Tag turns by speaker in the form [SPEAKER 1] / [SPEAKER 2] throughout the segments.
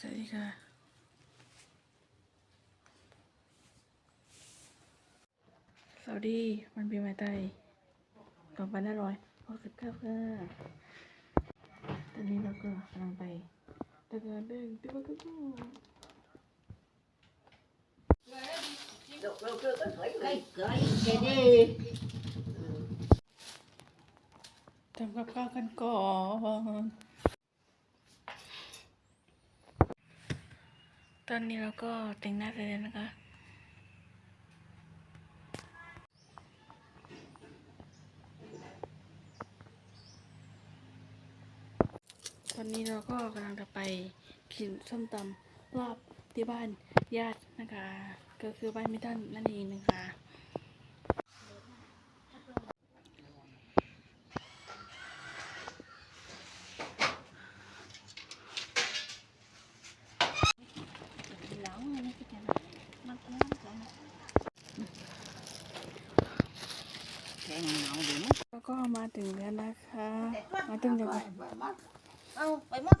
[SPEAKER 1] สวัสดีค่ะสวัสดีวันปีใหม่ไทยสองพันห้าร้อยหกสิบเก้าค่ะตอนนี้เราก็กำลังไปตะการเด้งที่บ้านก็ทำกับข้าวกันก่อน ตอนนี้เราก็แต่งหน้าเสร็จแล้วนะคะ ตอนนี้เราก็กำลังจะไปกินส้มตำรอบที่บ้านญาตินะคะ ก็คือบ้านมิตันนั่นเองนะคะ
[SPEAKER 2] แกงเหงาดีนะ
[SPEAKER 1] แล้วก็มาถึงแล้วนะคะ มาถึงจังหวัด
[SPEAKER 2] เอาไปหมด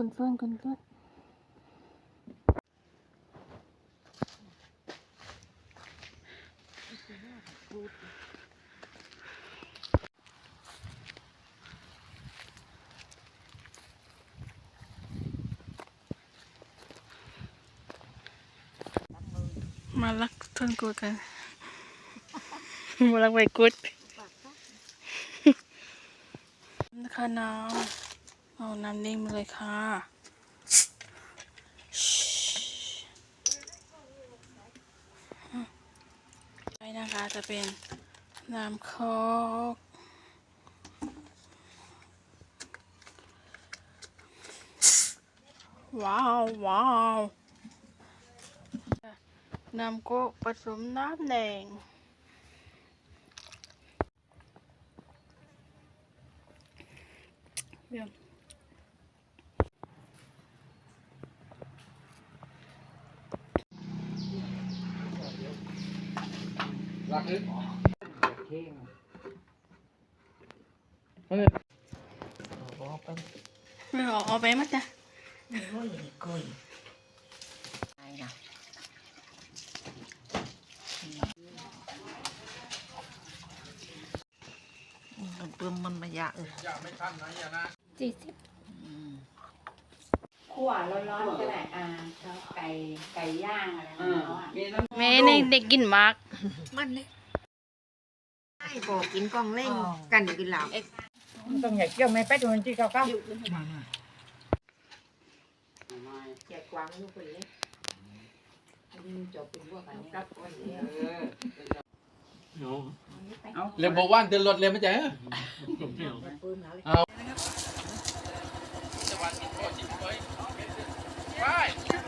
[SPEAKER 1] คนเฟื่องคนเฟื่องมาลักต้นกูดกัน มาลักใบกุดนะคะน้ำ เอาน้ำนิ่มมาเลยค่ะ ไปนะคะจะเป็นน้ำโคกว้าวว้าวน้ำโคกผสมน้ำแดงเดี๋ยว
[SPEAKER 3] รักนึก
[SPEAKER 2] เข่ง
[SPEAKER 3] มัน
[SPEAKER 2] บอกไป
[SPEAKER 1] ไม่เอาเอาไปมั้ยจ๊ะ
[SPEAKER 2] โอ้ยกุยไปนะมันเพิ่มมันมายาเออะ
[SPEAKER 3] เลย
[SPEAKER 1] จี่สิบ
[SPEAKER 4] ขั่วร้อนๆก็ได้อ่าก็ไก่ไก่ย่างอะไรของเขาอะ
[SPEAKER 3] มีน้ำ
[SPEAKER 1] แม่ในเด็กกินมาก
[SPEAKER 2] มันเลย
[SPEAKER 5] ไอ้บอกกินกล่องเล่งกันกินเหล้า
[SPEAKER 6] ต้องอย่าเกี่ยวไม่ไปดูมันที่เขาเข้า
[SPEAKER 4] แจกกวางลูกไปเลยอันนี้จบเป็นพวกอันนี้รับวันนี้
[SPEAKER 3] เรียบบอกว่านเดินรถเรียบไม่ใจเหรอ
[SPEAKER 2] ปืนแล้วเลย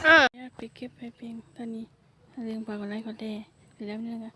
[SPEAKER 1] เออไปเก็บไปเพียงตอนนี้เรื่องปากอะไรก็ได้เสร็จแล้วนี่นะคะ